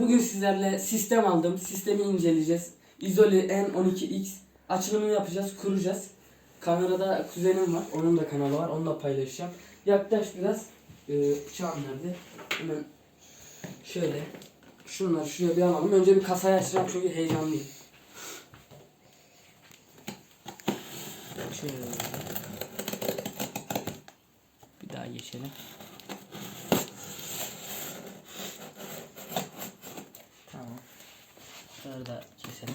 Bugün sizlerle sistem aldım. Sistemi inceleyeceğiz. Izole N12X açılımını yapacağız, kuracağız. Kamerada kuzenim var. Onun da kanalı var. Onunla paylaşacağım. Yaklaş biraz. Ee, Çağım nerede? Hemen şöyle. Şunları şuraya bir alalım. Önce bir kasayı açacağım çünkü heyecanlıyım. Şöyle. Bir daha geçelim. Tamam. Bunları da keselim.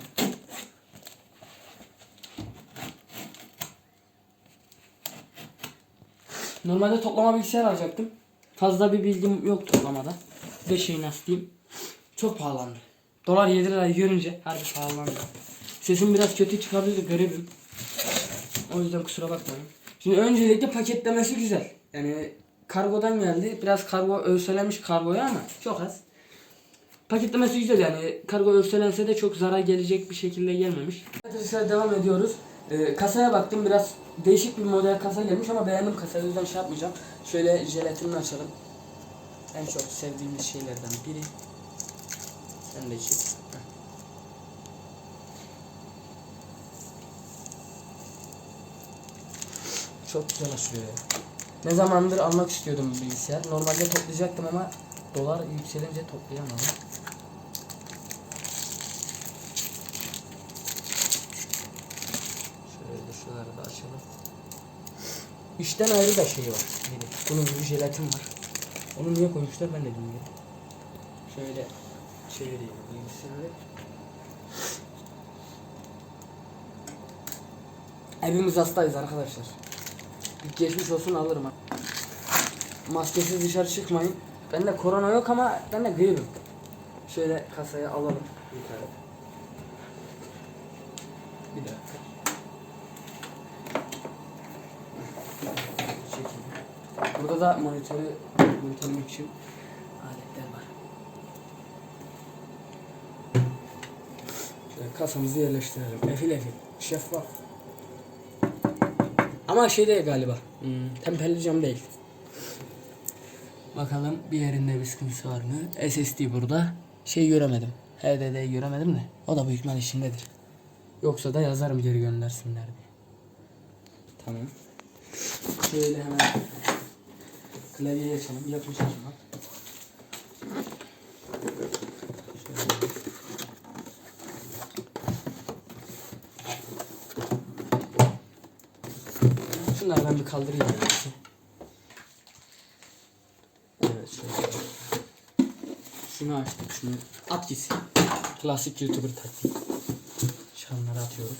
Normalde toplama bilgisayar alacaktım. Fazla bir bilgim yok toplamada. Bir de şey nasıl diyeyim. Çok pahalandı. Dolar 7 lirayı görünce harbi pahalandı. Sesim biraz kötü çıkabilir garibim. O yüzden kusura bakmayın. Şimdi öncelikle paketlemesi güzel. Yani kargodan geldi. Biraz kargo örselemiş kargoya ama çok az. Paketlemesi güzel yani. Kargo örselense de çok zarar gelecek bir şekilde gelmemiş. Arkadaşlar devam ediyoruz. Ee, kasaya baktım biraz değişik bir model kasa gelmiş ama beğendim kasayı o yüzden şey yapmayacağım. Şöyle jelatinini açalım. En çok sevdiğimiz şeylerden biri. Sen de. Heh. Çok güzel açıyor ya. Ne zamandır almak istiyordum bu bilgisayar. Normalde toplayacaktım ama dolar yükselince toplayamadım. Şöyle şuraları da açalım. İşten ayrı da şey var. Biri. Bunun gibi jelatin var. Onu niye koymuşlar ben de bilmiyorum. Şöyle çevireyim bilgisayarı. Hepimiz hastayız arkadaşlar. Geçmiş olsun alırım. Maskesiz dışarı çıkmayın. Bende korona yok ama ben de gribim. Şöyle kasaya alalım yukarı. Bir dakika. Çekeyim. Burada da monitörü monitörüm için aletler var. Şöyle kasamızı yerleştirelim. Efil efil. Şeffaf. Ama şey değil galiba. Hmm, temperli cam değil. Bakalım bir yerinde bir sıkıntısı var mı? SSD burada. Şey göremedim. HDD'yi göremedim de. O da büyük ihtimal içindedir. Yoksa da yazarım geri göndersinler diye. Tamam. Şöyle hemen klavyeyi açalım. Yapmış açalım. Şunları ben bir kaldırayım. en iyisi. Evet şöyle. Şunu açtık şunu. At gitsin. Klasik YouTuber taktiği. Şanları atıyoruz.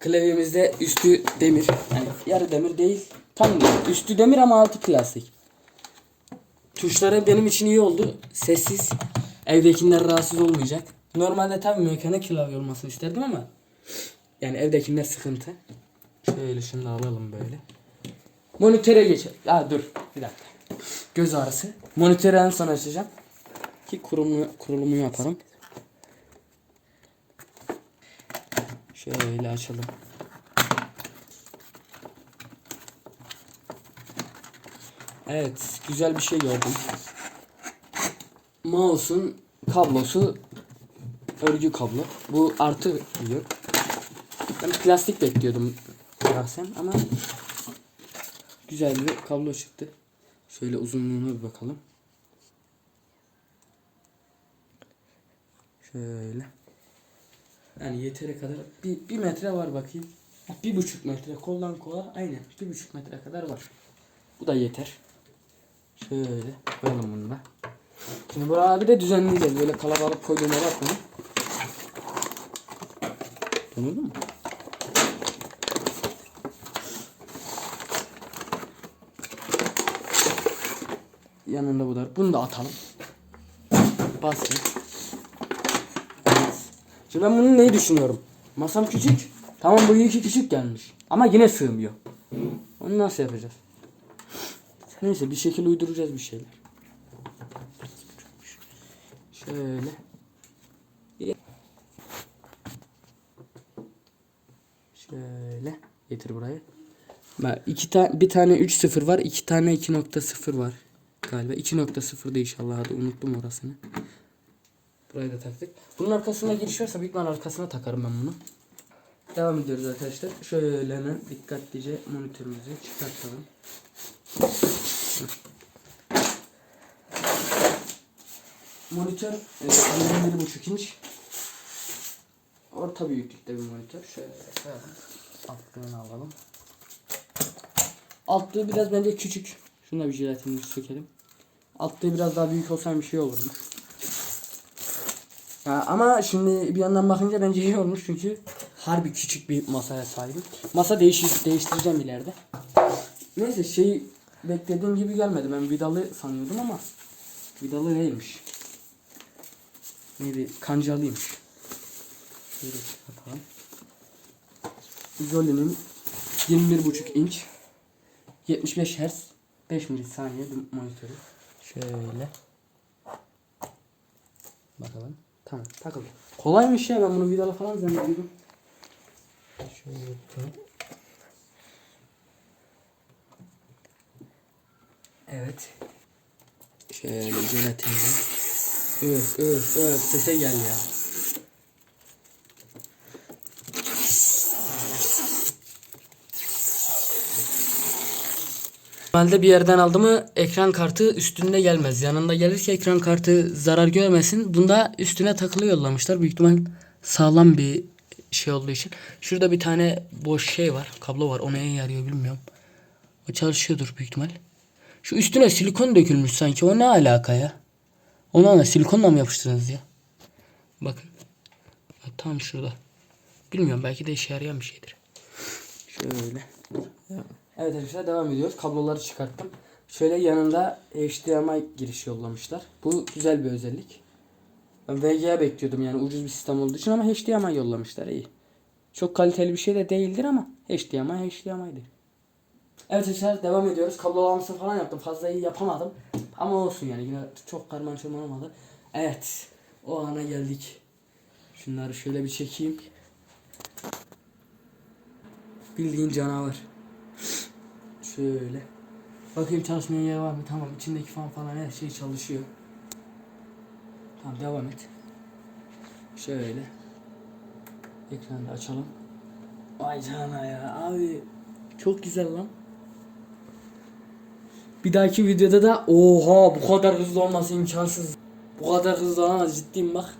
Klavyemizde üstü demir. Yani yarı demir değil. Tam değil. Üstü demir ama altı plastik. Tuşları benim için iyi oldu. Sessiz. Evdekiler rahatsız olmayacak. Normalde tabii mekanik klavye olmasını isterdim ama yani evdekiler sıkıntı. Şöyle şunu alalım böyle. Monitöre geçelim. Ya dur bir dakika. Göz ağrısı. Monitörü en son açacağım. Ki kurulumu, kurulumu yaparım. Şöyle açalım. Evet, güzel bir şey gördüm. Mouse'un kablosu örgü kablo. Bu artı diyor. Ben plastik bekliyordum şahsen ama güzel bir kablo çıktı. Şöyle uzunluğuna bir bakalım. Şöyle. Yani yeteri kadar bir, bir metre var bakayım. Bir buçuk metre koldan kola aynen bir buçuk metre kadar var. Bu da yeter. Şöyle koyalım bunu da. Şimdi buraya bir de düzenleyeceğiz. Böyle kalabalık koyduğuma bakmayın. Anladın mı? Yanında bu da. Bunu da atalım. Basket. Şimdi ben bunu neyi düşünüyorum? Masam küçük. Tamam bu iki küçük gelmiş. Ama yine sığmıyor. Onu nasıl yapacağız? Neyse bir şekil uyduracağız bir şeyler. Şöyle. Şöyle getir burayı. Bak iki tane bir tane 3.0 var, iki tane 2.0 var galiba. 2.0 da inşallah hadi unuttum orasını. Burayı da taktık. Bunun arkasına giriş varsa büyük arkasına takarım ben bunu. Devam ediyoruz arkadaşlar. Şöyle hemen dikkatlice monitörümüzü çıkartalım. Monitör e, 21.5 inç. Orta büyüklükte bir monitör. Şöyle. Altlığını alalım. Altlığı biraz bence küçük. Şunu da bir jelatinini sökelim. Altlığı biraz daha büyük olsaymış şey olurmuş. Ya ama şimdi bir yandan bakınca bence iyi olmuş çünkü harbi küçük bir masaya sahibim. Masa değişir, değiştireceğim ileride. Neyse şey beklediğim gibi gelmedi. Ben vidalı sanıyordum ama vidalı değilmiş. Neydi? Kancalıymış. Şöyle çıkartalım. Zoli'nin 21.5 inç 75 Hz 5 milisaniye monitörü. Şöyle. Bakalım. Tamam takıldı. Kolaymış ya ben bunu vidalı falan zannediyordum. Şöyle yapalım. Evet. Şöyle jelatinle. Öf öf öf sese gel ya. Normalde bir yerden aldı mı ekran kartı üstünde gelmez. Yanında gelir ki ekran kartı zarar görmesin. Bunda üstüne takılı yollamışlar. Büyük ihtimal sağlam bir şey olduğu için. Şurada bir tane boş şey var. Kablo var. O neye yarıyor bilmiyorum. O çalışıyordur büyük ihtimal. Şu üstüne silikon dökülmüş sanki. O ne alaka ya? Onu da silikonla mı yapıştırdınız ya? Bakın. Tam şurada. Bilmiyorum belki de işe yarayan bir şeydir. Şöyle. Evet arkadaşlar devam ediyoruz. Kabloları çıkarttım. Şöyle yanında HDMI giriş yollamışlar. Bu güzel bir özellik. VGA bekliyordum yani ucuz bir sistem olduğu için ama HDMI yollamışlar iyi. Çok kaliteli bir şey de değildir ama HDMI HDMI'dir. Evet arkadaşlar devam ediyoruz. Kablolamasını falan yaptım. Fazla iyi yapamadım. Ama olsun yani yine çok karman çorman olmadı. Evet. O ana geldik. Şunları şöyle bir çekeyim. Bildiğin canavar. Şöyle. Bakayım çalışmayan yer var mı? Tamam içindeki fan falan her şey çalışıyor. Tamam devam et. Şöyle. Ekranı da açalım. Vay canına ya abi. Çok güzel lan. Bir dahaki videoda da oha bu kadar hızlı olması imkansız. Bu kadar hızlı olamaz ciddiyim bak.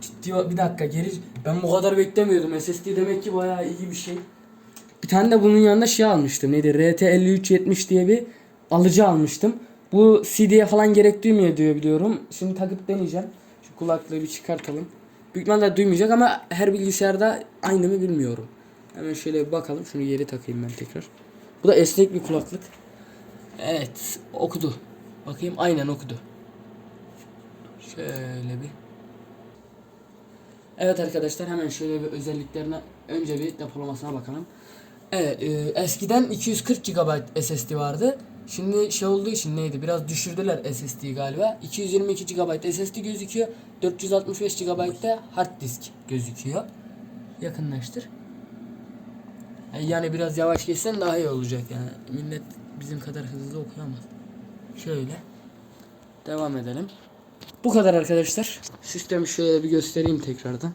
Ciddi bir dakika geri ben bu kadar beklemiyordum. SSD demek ki bayağı iyi bir şey. Bir tane de bunun yanında şey almıştım. Neydi? RT5370 diye bir alıcı almıştım. Bu CD'ye falan gerek duymuyor diyor biliyorum. Şimdi takıp deneyeceğim. Şu kulaklığı bir çıkartalım. Büyük ihtimalle duymayacak ama her bilgisayarda aynı mı bilmiyorum. Hemen şöyle bir bakalım. Şunu geri takayım ben tekrar. Bu da esnek bir kulaklık. Evet okudu. Bakayım aynen okudu. Şöyle bir. Evet arkadaşlar hemen şöyle bir özelliklerine önce bir depolamasına bakalım. Evet e, eskiden 240 GB SSD vardı. Şimdi şey olduğu için neydi biraz düşürdüler SSD'yi galiba. 222 GB SSD gözüküyor. 465 GB de hard disk gözüküyor. Yakınlaştır. Yani biraz yavaş geçsen daha iyi olacak yani. Millet bizim kadar hızlı okuyamaz. Şöyle. Devam edelim. Bu kadar arkadaşlar. Sistemi şöyle bir göstereyim tekrardan.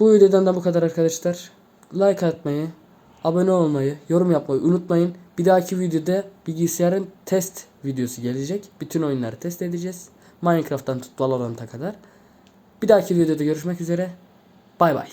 Bu videodan da bu kadar arkadaşlar. Like atmayı, abone olmayı, yorum yapmayı unutmayın. Bir dahaki videoda bilgisayarın test videosu gelecek. Bütün oyunları test edeceğiz. Minecraft'tan tut Valorant'a kadar. Bir dahaki videoda görüşmek üzere. Bay bay.